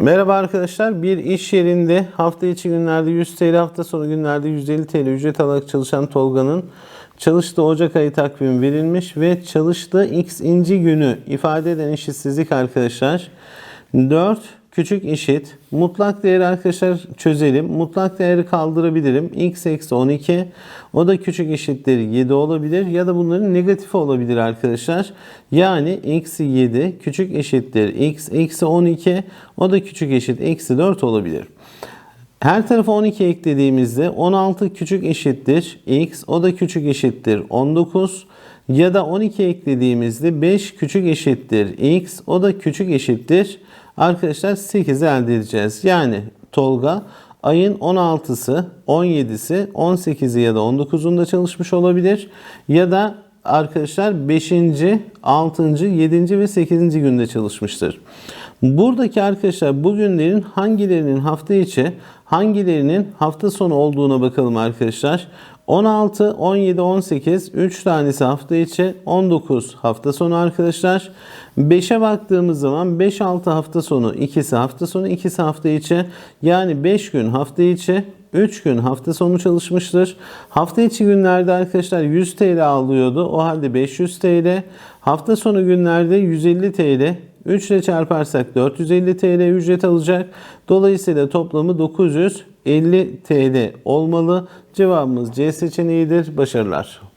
Merhaba arkadaşlar. Bir iş yerinde hafta içi günlerde 100 TL, hafta sonu günlerde 150 TL ücret alarak çalışan Tolga'nın çalıştığı Ocak ayı takvimi verilmiş ve çalıştığı x günü ifade eden eşitsizlik arkadaşlar. 4 küçük eşit. Mutlak değeri arkadaşlar çözelim. Mutlak değeri kaldırabilirim. x eksi 12. O da küçük eşittir 7 olabilir. Ya da bunların negatifi olabilir arkadaşlar. Yani eksi 7 küçük eşittir x eksi 12. O da küçük eşit eksi 4 olabilir. Her tarafa 12 eklediğimizde 16 küçük eşittir x. O da küçük eşittir 19. Ya da 12 eklediğimizde 5 küçük eşittir x. O da küçük eşittir arkadaşlar 8'i elde edeceğiz. Yani Tolga ayın 16'sı, 17'si, 18'i ya da 19'unda çalışmış olabilir. Ya da arkadaşlar 5. 6. 7. ve 8. günde çalışmıştır. Buradaki arkadaşlar bu günlerin hangilerinin hafta içi, hangilerinin hafta sonu olduğuna bakalım arkadaşlar. 16, 17, 18 3 tanesi hafta içi, 19 hafta sonu arkadaşlar. 5'e baktığımız zaman 5 6 hafta sonu, ikisi hafta sonu, ikisi hafta içi. Yani 5 gün hafta içi, 3 gün hafta sonu çalışmıştır. Hafta içi günlerde arkadaşlar 100 TL alıyordu. O halde 500 TL. Hafta sonu günlerde 150 TL. 3 ile çarparsak 450 TL ücret alacak. Dolayısıyla toplamı 950 TL olmalı. Cevabımız C seçeneğidir. Başarılar.